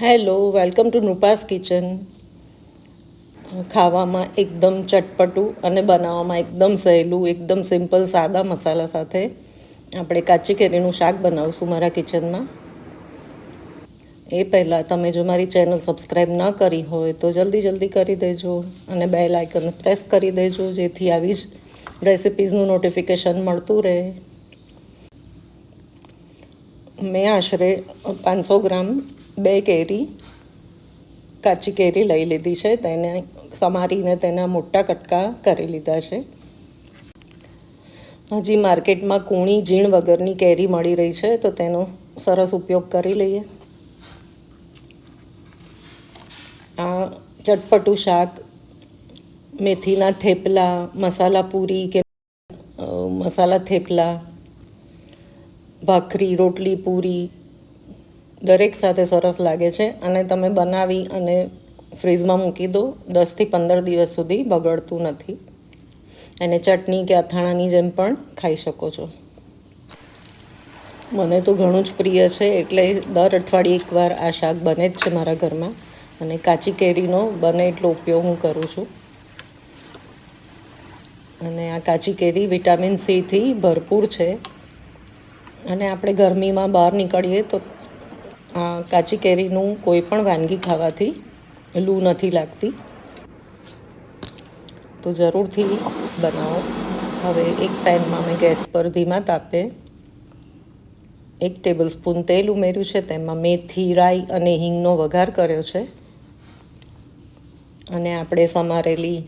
Hello, welcome to Nrupa's kitchen. ખાવામાં એકદમ ચટપટું અને બનાવવામાં એકદમ સહેલું, એકદમ સિમ્પલ, સાદા મસાલા સાથે આપણે કાચી કેરીનું શાક બનાવશું મારા કિચનમાં. એ પહેલાં તમે જો મારી ચેનલ સબસ્ક્રાઈબ ન કરી હોય તો જલ્દી જલ્દી કરી દેજો અને બેલ આઇકન પ્રેસ કરી દેજો, જેથી આવી જ રેસિપીઝનું નોટિફિકેશન મળતું રહે. મેં આશરે પાંચસો ગ્રામ બે કેરી, કાચી કેરી લઈ લીધી છે. તેને સમારીને તેના મોટા કટકા કરી લીધા છે. હજી માર્કેટમાં કૂણી, ઝીણ વગરની કેરી મળી રહી છે, તો તેનો સરસ ઉપયોગ કરી લઈએ. આ ચટપટું શાક, મેથીના થેપલા, મસાલા પૂરી કે મસાલા થેપલા, ભાખરી, રોટલી પૂરી દરેક સાથે સરસ લાગે છે અને તમે બનાવી અને ફ્રીઝમાં મૂકી દો, દસથી પંદર દિવસ સુધી બગડતું નથી. એને ચટણી કે અથાણાની જેમ પણ ખાઈ શકો છો. મને તો ઘણું જ પ્રિય છે, એટલે દર અઠવાડિયે એકવાર આ શાક બને જ છે મારા ઘરમાં. અને કાચી કેરીનો બને એટલો ઉપયોગ હું કરું છું. અને આ કાચી કેરી વિટામિન સીથી ભરપૂર છે. અને આપણે ગરમીમાં બહાર નીકળીએ તો કાચી કેરીનું કોઈ પણ વાનગી ખાવાથી લૂ નથી લાગતી. તો જરૂરથી બનાવો. હવે એક પેનમાં મેં ગેસ પર ધીમા તાપે એક ટેબલ સ્પૂન તેલ ઉમેર્યું છે. તેમાં મેથી, રાઈ અને હિંગનો વઘાર કર્યો છે. અને આપણે સમારેલી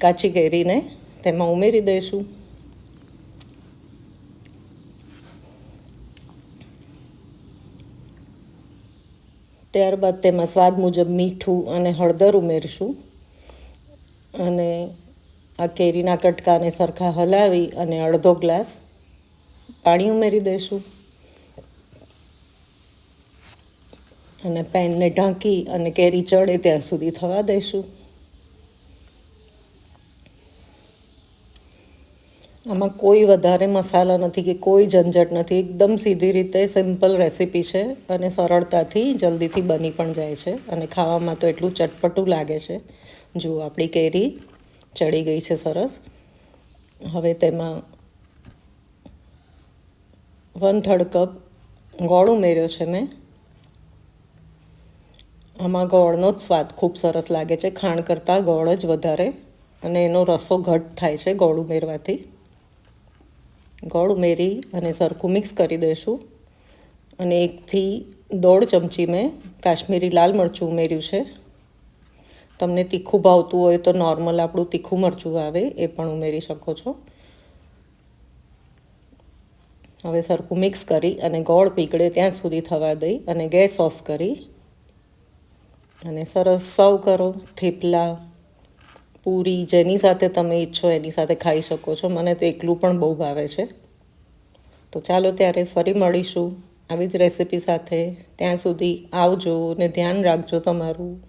કાચી કેરીને તેમાં ઉમેરી દઈશું. ત્યારબાદ તેમાં સ્વાદ મુજબ મીઠું અને હળદર ઉમેરશું. અને આ કેરીના કટકાને સરખા હલાવી અને અડધો ગ્લાસ પાણી ઉમેરી દઈશું. અને પેનને ઢાંકી અને કેરી ચડે ત્યાં સુધી થવા દઈશું. આમાં કોઈ વધારે મસાલા નથી કે કોઈ ઝંઝટ નથી. એકદમ સીધી રીતે સિમ્પલ રેસીપી છે અને સરળતાથી જલ્દીથી બની પણ જાય છે અને ખાવામાં તો એટલું ચટપટું લાગે છે. જુઓ આપણી કેરી ચડી ગઈ છે સરસ. હવે તેમાં વન થર્ડ કપ ગોળ ઉમેર્યો છે મેં. આમાં ગોળનો જ સ્વાદ ખૂબ સરસ લાગે છે. ખાંડ કરતાં ગોળ જ વધારે અને એનો રસો ઘટ થાય છે ગોળ ઉમેરવાથી. ગોળ ઉમેરી અને સરખું મિક્સ કરી દઈશું. અને એકથી દોઢ ચમચી મેં કાશ્મીરી લાલ મરચું ઉમેર્યું છે. તમને તીખું ભાવતું હોય તો નોર્મલ આપણું તીખું મરચું આવે એ પણ ઉમેરી શકો છો. હવે સરખું મિક્સ કરી અને ગોળ પીગળે ત્યાં સુધી થવા દઈ અને ગેસ ઓફ કરી. અને સરસ સર્વ કરો, થેપલા પૂરી જેની સાથે તમે ઈચ્છો એની સાથે ખાઈ શકો છો. મને તો એકલું પણ બહુ ભાવે છે. તો ચાલો ત્યારે ફરી મળીશું. આવી જ રેસિપી સાથે. ત્યાં સુધી આવજો ને ધ્યાન રાખજો તમારું.